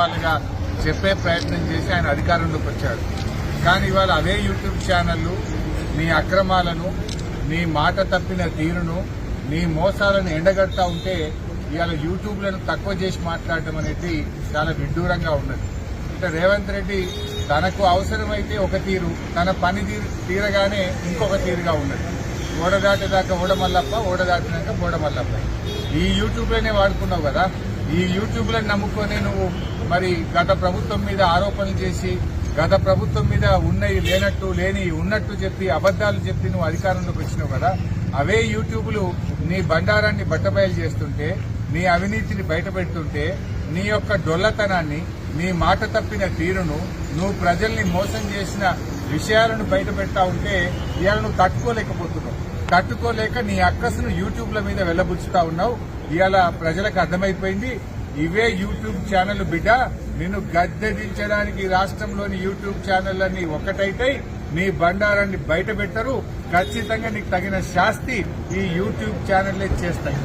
వాళ్ళుగా చెప్పే ప్రయత్నం చేసి ఆయన అధికారంలోకి వచ్చాడు కానీ ఇవాళ అదే యూట్యూబ్ ఛానళ్ళు నీ అక్రమాలను నీ మాట తప్పిన తీరును నీ మోసాలను ఎండగడతా ఉంటే ఇవాళ యూట్యూబ్లను తక్కువ చేసి మాట్లాడటం అనేది చాలా విడ్డూరంగా ఉన్నది. అంటే రేవంత్ రెడ్డి తనకు అవసరమైతే ఒక తీరు తన పని తీరు- తీరగానే ఇంకొక తీరుగా ఉన్నది. ఓడదాటేదాకా ఓడమల్లప్ప ఓడదాటినాక బోడమల్లప్ప. ఈ యూట్యూబ్లోనే వాడుకున్నావు కదా? ఈ యూట్యూబ్లను నమ్ముకొని నువ్వు మరి గత ప్రభుత్వం మీద ఆరోపణలు చేసి గత ప్రభుత్వం మీద ఉన్నవి లేనట్టు లేని ఉన్నట్టు చెప్పి అబద్దాలు చెప్పి నువ్వు అధికారంలోకి వచ్చినావు కదా అవే యూట్యూబ్లు నీ బండారాన్ని బట్టబయలు చేస్తుంటే నీ అవినీతిని బయటపెడుతుంటే నీ యొక్క డొల్లతనాన్ని నీ మాట తప్పిన తీరును నువ్వు ప్రజల్ని మోసం చేసిన విషయాలను బయట పెడతా ఉంటే ఇవాళ నువ్వు తట్టుకోలేకపోతున్నావు. తట్టుకోలేక నీ అక్కసును యూట్యూబ్ల మీద వెళ్ళబుచ్చుతా ఉన్నావు. ఇవాళ ప్రజలకు అర్థమైపోయింది. ఇవే యూట్యూబ్ ఛానల్ బిడ్డ. నిన్ను గద్దెదించడానికి రాష్ట్రంలోని యూట్యూబ్ ఛానళ్ళన్నీ ఒకటైతే నీ బండారాన్ని బయట పెట్టరు. ఖచ్చితంగా నీకు తగిన శాస్తి ఈ యూట్యూబ్ ఛానళ్ళే చేస్తాయి.